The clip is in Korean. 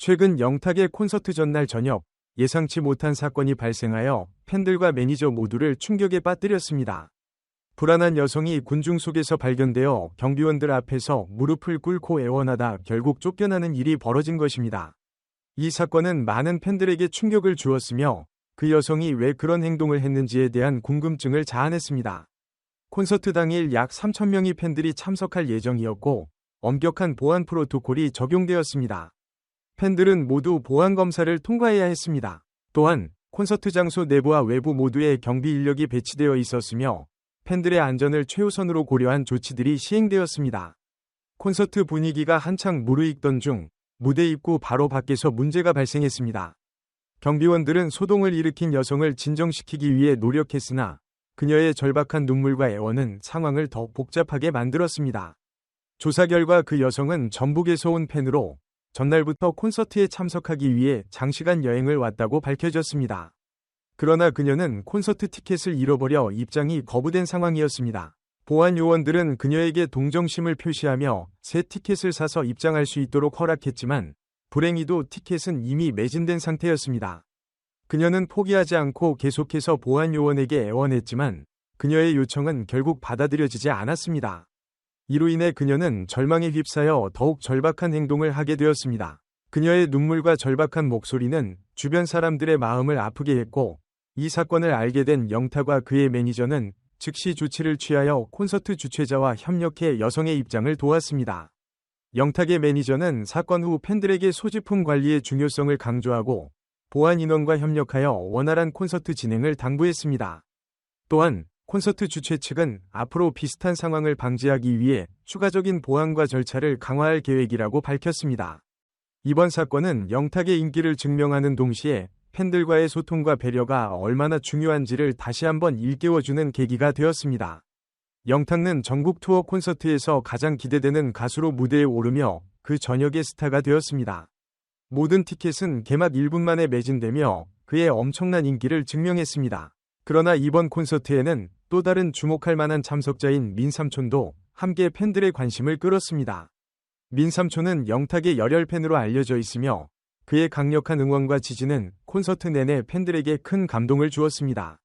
최근 영탁의 콘서트 전날 저녁 예상치 못한 사건이 발생하여 팬들과 매니저 모두를 충격에 빠뜨렸습니다. 불안한 여성이 군중 속에서 발견되어 경비원들 앞에서 무릎을 꿇고 애원하다 결국 쫓겨나는 일이 벌어진 것입니다. 이 사건은 많은 팬들에게 충격을 주었으며 그 여성이 왜 그런 행동을 했는지에 대한 궁금증을 자아냈습니다. 콘서트 당일 약 3천명의 팬들이 참석할 예정이었고 엄격한 보안 프로토콜이 적용되었습니다. 팬들은 모두 보안 검사를 통과해야 했습니다. 또한 콘서트 장소 내부와 외부 모두에 경비 인력이 배치되어 있었으며 팬들의 안전을 최우선으로 고려한 조치들이 시행되었습니다. 콘서트 분위기가 한창 무르익던 중 무대 입구 바로 밖에서 문제가 발생했습니다. 경비원들은 소동을 일으킨 여성을 진정시키기 위해 노력했으나 그녀의 절박한 눈물과 애원은 상황을 더 복잡하게 만들었습니다. 조사 결과 그 여성은 전북에서 온 팬으로 전날부터 콘서트에 참석하기 위해 장시간 여행을 왔다고 밝혀졌습니다. 그러나 그녀는 콘서트 티켓을 잃어버려 입장이 거부된 상황이었습니다. 보안 요원들은 그녀에게 동정심을 표시하며 새 티켓을 사서 입장할 수 있도록 허락했지만 불행히도 티켓은 이미 매진된 상태였습니다. 그녀는 포기하지 않고 계속해서 보안 요원에게 애원했지만 그녀의 요청은 결국 받아들여지지 않았습니다. 이로 인해 그녀는 절망에 휩싸여 더욱 절박한 행동을 하게 되었습니다. 그녀의 눈물과 절박한 목소리는 주변 사람들의 마음을 아프게 했고 이 사건을 알게 된 영타과 그의 매니저는 즉시 조치를 취하여 콘서트 주최자와 협력해 여성의 입장을 도왔습니다. 영탁의 매니저는 사건 후 팬들에게 소지품 관리의 중요성을 강조하고 보안 인원과 협력하여 원활한 콘서트 진행을 당부했습니다. 또한 콘서트 주최 측은 앞으로 비슷한 상황을 방지하기 위해 추가적인 보안과 절차를 강화할 계획이라고 밝혔습니다. 이번 사건은 영탁의 인기를 증명하는 동시에 팬들과의 소통과 배려가 얼마나 중요한지를 다시 한번 일깨워주는 계기가 되었습니다. 영탁은 전국 투어 콘서트에서 가장 기대되는 가수로 무대에 오르며 그 저녁의 스타가 되었습니다. 모든 티켓은 개막 1분 만에 매진되며 그의 엄청난 인기를 증명했습니다. 그러나 이번 콘서트에는 또 다른 주목할 만한 참석자인 민삼촌도 함께 팬들의 관심을 끌었습니다. 민삼촌은 영탁의 열혈 팬으로 알려져 있으며 그의 강력한 응원과 지지는 콘서트 내내 팬들에게 큰 감동을 주었습니다.